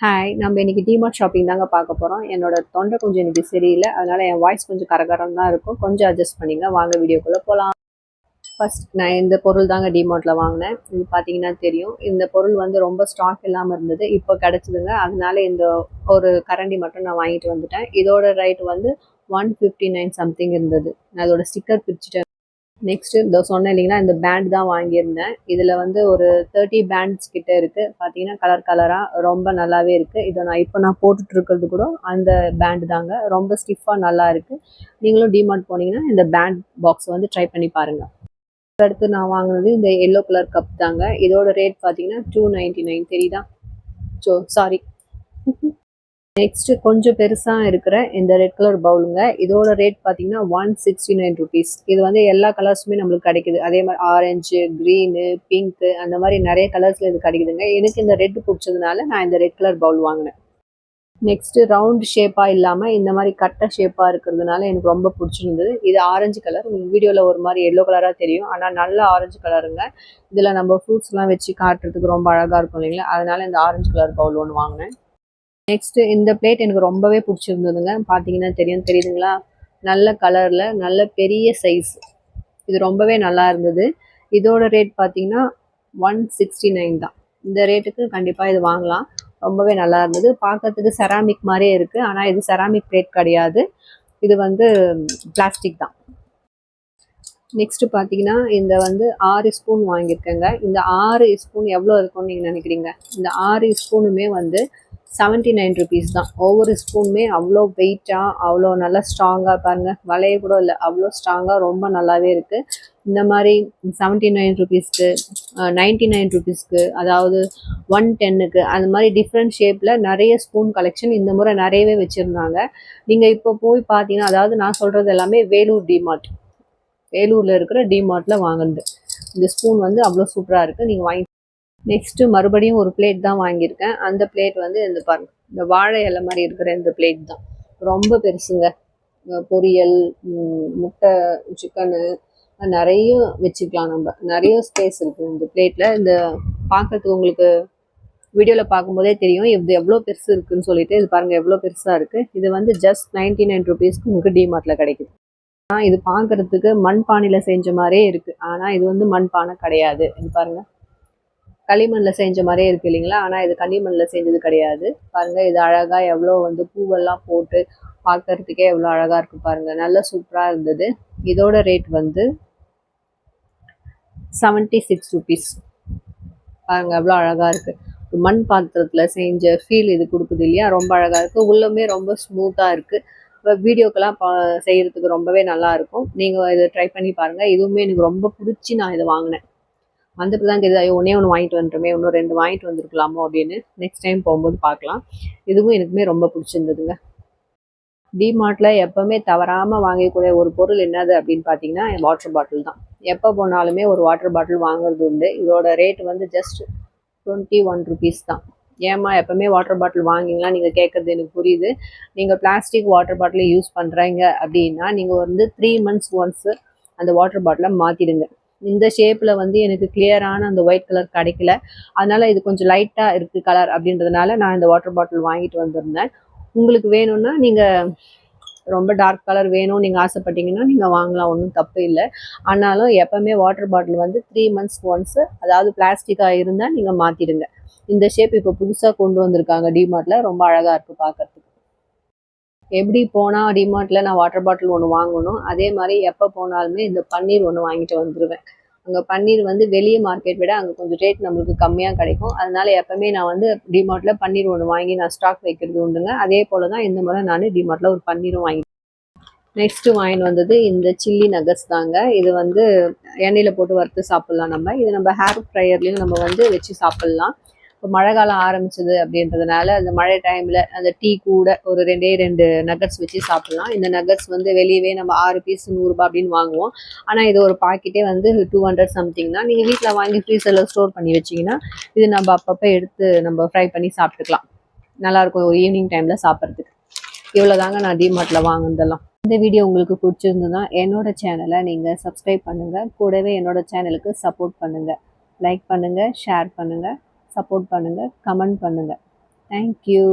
Hi நம்ம இன்னைக்கு DMart shopping தாங்க பார்க்க போகிறோம் என்னோட தொண்டை கொஞ்சம் இன்னைக்கு சரியில்லை. அதனால் என் வாய்ஸ் கொஞ்சம் கரகரம் தான் இருக்கும். கொஞ்சம் அட்ஜஸ்ட் பண்ணிங்க. வாங்க வீடியோக்குள்ளே போகலாம் ஃபஸ்ட் நான் இந்த பொருள் தாங்க டிமார்ட்டில் வாங்கினேன். இது பார்த்தீங்கன்னா தெரியும். இந்த பொருள் வந்து ரொம்ப ஸ்டாக் இல்லாமல் இருந்தது. இப்போ கிடச்சிதுங்க. அதனால இந்த ஒரு கரண்டி மட்டும் நான் வாங்கிட்டு வந்துட்டேன். இதோட ரேட் வந்து ஒன் ஃபிஃப்டி நைன் சம்திங் இருந்தது. நான் அதோட ஸ்டிக்கர் பிரிச்சுட்டேன். நெக்ஸ்ட்டு இந்த சொன்னேன் இல்லைங்களா இந்த பேண்ட் தான் வாங்கியிருந்தேன். இதில் வந்து ஒரு தேர்ட்டி பேண்ட்ஸ் கிட்ட இருக்குது பார்த்தீங்கன்னா கலர் கலராக ரொம்ப நல்லாவே இருக்குது இதை நான் இப்போ நான் போட்டுட்ருக்கிறது கூட அந்த பேண்ட் தாங்க. ரொம்ப ஸ்டிஃபாக நல்லா இருக்குது நீங்களும் டிமார்ட் போனீங்கன்னா இந்த பேண்ட் பாக்ஸ் வந்து ட்ரை பண்ணி பாருங்கள் அடுத்து நான் வாங்கினது இந்த எல்லோ கலர் கப் தாங்க. இதோட ரேட் பார்த்தீங்கன்னா டூ நைன்ட்டி நைன் தெரியுதா? ஸோ சாரி நெக்ஸ்ட் கொஞ்சம் பெருசாக இருக்கிற இந்த ரெட் கலர் பவுலுங்க இதோட ரேட் பார்த்தீங்கன்னா ஒன் சிக்ஸ்டி நைன் ருபீஸ் இது வந்து எல்லா கலர்ஸுமே நம்மளுக்கு கிடைக்குது. அதே மாதிரி ஆரஞ்சு க்ரீனு பிங்க்கு அந்த மாதிரி நிறைய கலர்ஸில் இது கிடைக்குதுங்க. எனக்கு இந்த ரெட் பிடிச்சதுனால நான் இந்த ரெட் கலர் பவுல் வாங்கினேன். நெக்ஸ்ட் ரவுண்ட் ஷேப்பாக இல்லாமல் இந்த மாதிரி கட்டை ஷேப்பாக இருக்கிறதுனால எனக்கு ரொம்ப பிடிச்சிருந்தது. இது ஆரஞ்சு கலர் உங்களுக்கு வீடியோவில் ஒரு மாதிரி எல்லோ கலராக தெரியும். ஆனால் நல்ல ஆரஞ்சு கலருங்க இதில் நம்ம ஃப்ரூட்ஸ்லாம் வச்சு காட்டுறதுக்கு ரொம்ப அழகாக இருக்கும் இல்லைங்களா? அதனால் இந்த ஆரஞ்சு கலர் பவுல் ஒன்று வாங்கினேன். நெக்ஸ்ட் இந்த பிளேட் எனக்கு ரொம்பவே பிடிச்சிருந்ததுங்க. பார்த்தீங்கன்னா தெரியும். தெரியுதுங்களா? நல்ல கலரில் நல்ல பெரிய சைஸ் இது ரொம்பவே நல்லா இருந்தது. இதோட ரேட் பார்த்தீங்கன்னா ஒன் சிக்ஸ்டி நைன் தான். இந்த ரேட்டுக்கு கண்டிப்பாக இது வாங்கலாம். ரொம்பவே நல்லா இருந்தது. பார்க்கறதுக்கு செராமிக் மாதிரியே இருக்குது ஆனால் இது செராமிக் பிளேட் கிடையாது. இது வந்து பிளாஸ்டிக் தான். நெக்ஸ்ட்டு பார்த்தீங்கன்னா இந்த வந்து ஆறு ஸ்பூன் வாங்கியிருக்கேங்க. இந்த ஆறு ஸ்பூன் எவ்வளோ இருக்கும்னு நீங்கள் நினைக்கிறீங்க? இந்த ஆறு ஸ்பூனுமே வந்து செவன்ட்டி நைன் ருபீஸ் தான். ஒவ்வொரு ஸ்பூனுமே அவ்வளோ வெயிட்டாக அவ்வளோ நல்லா ஸ்ட்ராங்காக பாருங்கள் வளைய கூட இல்லை அவ்வளோ ஸ்ட்ராங்காக ரொம்ப நல்லாவே இருக்குது இந்த மாதிரி செவன்ட்டி நைன் ருபீஸ்க்கு நைன்ட்டி நைன் ருபீஸ்க்கு அதாவது ஒன் டென்னுக்கு அந்த மாதிரி டிஃப்ரெண்ட் ஷேப்பில் நிறைய ஸ்பூன் கலெக்ஷன் இந்த முறை நிறையவே வச்சுருந்தாங்க. நீங்கள் இப்போ போய் பார்த்தீங்கன்னா அதாவது நான் சொல்கிறது எல்லாமே வேலூர் டிமார்ட் வேலூரில் இருக்கிற டிமார்ட்டில் வாங்கினது. இந்த ஸ்பூன் வந்து அவ்வளோ சூப்பராக இருக்குது நீங்கள் வாங்கி நெக்ஸ்ட்டு மறுபடியும் ஒரு பிளேட் தான் வாங்கியிருக்கேன். அந்த பிளேட் வந்து இந்த பாருங்க இந்த வாழை இலை மாதிரி இருக்கிற இந்த பிளேட் தான். ரொம்ப பெருசுங்க. பொரியல் முட்டை சிக்கனு நிறைய வச்சுக்கலாம் நம்ம. நிறைய ஸ்பேஸ் இருக்குது இந்த பிளேட்டில் இந்த பார்க்கறதுக்கு உங்களுக்கு வீடியோவில் பார்க்கும்போதே தெரியும். இது எவ்வளோ பெருசு இருக்குன்னு சொல்லிட்டு இது பாருங்கள் எவ்வளோ பெருசாக இருக்குது இது வந்து ஜஸ்ட் நைன்டி நைன் ருபீஸ்க்கு உங்களுக்கு டிமார்ட்டில் கிடைக்குது. ஆனால் இது பார்க்கறதுக்கு மண்பானையில் செஞ்ச மாதிரியே இருக்குது ஆனால் இது வந்து மண்பானை கிடையாது. இது பாருங்கள் களிமண்ணில் செஞ்ச மாதிரியே இருக்குது இல்லைங்களா? ஆனால் இது களிமண்ணில் செஞ்சது கிடையாது. பாருங்கள் இது அழகாக எவ்வளோ வந்து பூவெல்லாம் போட்டு பார்க்கறதுக்கே எவ்வளோ அழகாக இருக்குது பாருங்கள் நல்லா சூப்பராக இருந்தது. இதோட ரேட் வந்து செவன்ட்டி சிக்ஸ் ருபீஸ் பாருங்கள் எவ்வளோ அழகாக இருக்குது மண் பாத்திரத்தில் செஞ்ச ஃபீல் இது கொடுக்குது இல்லையா? ரொம்ப அழகாக இருக்குது உள்ளமே ரொம்ப ஸ்மூத்தாக இருக்குது இப்போ வீடியோக்கெல்லாம் பா செய்கிறதுக்கு ரொம்பவே நல்லாயிருக்கும் நீங்கள் இதை ட்ரை பண்ணி பாருங்கள் இதுவுமே எனக்கு ரொம்ப பிடிச்சி நான் இதை வாங்கினேன். வந்தப்போ தான் தெரியுது ஐயோ ஒன்றே ஒன்று வாங்கிட்டு வந்துட்டோமே இன்னும் ரெண்டு வாங்கிட்டு வந்திருக்கலாமோ அப்படின்னு நெக்ஸ்ட் டைம் போகும்போது பார்க்கலாம். இதுவும் எனக்குமே ரொம்ப பிடிச்சிருந்ததுங்க. டிமார்ட்டில் எப்போவுமே தவறாமல் வாங்கக்கூடிய ஒரு பொருள் என்னது அப்படின்னு பார்த்தீங்கன்னா வாட்டர் பாட்டில் தான். எப்போ போனாலுமே ஒரு வாட்டர் பாட்டில் வாங்குறது உண்டு. இதோட ரேட் வந்து ஜஸ்ட் டுவெண்ட்டி ஒன் ருபீஸ் தான். ஏமா எப்போவுமே வாட்டர் பாட்டில் வாங்கிங்களா நீங்கள் கேட்குறது எனக்கு புரியுது. நீங்கள் பிளாஸ்டிக் வாட்டர் பாட்டிலை யூஸ் பண்ணுறீங்க அப்படின்னா நீங்கள் வந்து த்ரீ மந்த்ஸ் ஒன்ஸு அந்த வாட்டர் பாட்டிலை மாற்றிடுங்க இந்த ஷேப்பில் வந்து எனக்கு கிளியரான அந்த ஒயிட் கலர் கிடைக்கல. அதனால் இது கொஞ்சம் லைட்டாக இருக்குது கலர் அப்படின்றதுனால நான் இந்த வாட்டர் பாட்டில் வாங்கிட்டு வந்திருந்தேன். உங்களுக்கு வேணும்னா நீங்கள் ரொம்ப டார்க் கலர் வேணும் நீங்கள் ஆசைப்பட்டீங்கன்னா நீங்கள் வாங்கலாம் ஒன்றும் தப்பு இல்லை. ஆனாலும் எப்போவுமே வாட்டர் பாட்டில் வந்து த்ரீ மந்த்ஸ் ஒன்ஸு அதாவது பிளாஸ்டிக்காக இருந்தால் நீங்கள் மாற்றிடுங்க இந்த ஷேப் இப்போ புதுசாக கொண்டு வந்திருக்காங்க டிமார்ட்டில் ரொம்ப அழகாக இருக்குது பார்க்குறதுக்கு எப்படி போனால் டிமார்ட்டில் நான் வாட்டர் பாட்டில் ஒன்று வாங்கணும். அதே மாதிரி எப்போ போனாலுமே இந்த பன்னீர் ஒன்று வாங்கிட்டு வந்துடுவேன் அங்கே பன்னீர் வந்து வெளியே மார்க்கெட் விட அங்கே கொஞ்சம் ரேட் நம்மளுக்கு கம்மியாக கிடைக்கும். அதனால எப்போவுமே நான் வந்து டிமார்ட்டில் பன்னீர் ஒன்று வாங்கி நான் ஸ்டாக் வைக்கிறது உண்டுங்க. அதே போல் தான் இந்த முறை நான் டிமார்ட்டில் ஒரு பன்னீரும் வாங்கி நெக்ஸ்ட்டு வாங்கிட்டு வந்தது இந்த சில்லி நகர்ஸ் தாங்க. இது வந்து எண்ணெயில் போட்டு வறுத்து சாப்பிட்லாம் நம்ம. இது நம்ம ஹேர் ஃப்ரையர்லேயும் நம்ம வந்து வச்சு சாப்பிட்லாம். இப்போ மழை காலம் ஆரம்பிச்சது அப்படின்றதுனால அந்த மழை டைமில் அந்த டீ கூட ஒரு ரெண்டே ரெண்டு நகட்ஸ் வச்சு சாப்பிட்லாம். இந்த நகட்ஸ் வந்து வெளியவே நம்ம ஆறு பீஸ் நூறுரூபா அப்படின்னு வாங்குவோம். ஆனால் இது ஒரு பாக்கெட்டே வந்து டூ ஹண்ட்ரட் சம்திங் தான். நீங்கள் வீட்டில் வாங்கி ஃப்ரீசரில் ஸ்டோர் பண்ணி வச்சிங்கன்னா இது நம்ம அப்பப்போ எடுத்து நம்ம ஃப்ரை பண்ணி சாப்பிட்டுக்கலாம். நல்லாயிருக்கும் ஒரு ஈவினிங் டைமில் சாப்பிட்றதுக்கு. இவ்வளோதாங்க நான் டிமார்ட்டில் வாங்குனதெல்லாம். இந்த வீடியோ உங்களுக்கு பிடிச்சிருந்ததுன்னா என்னோட சேனலை நீங்கள் சப்ஸ்கிரைப் பண்ணுங்கள் கூடவே என்னோட சேனலுக்கு சப்போர்ட் பண்ணுங்கள் லைக் பண்ணுங்கள் ஷேர் பண்ணுங்கள் சப்போர்ட் பண்ணுங்கள் கமெண்ட் பண்ணுங்கள் தேங்க்யூ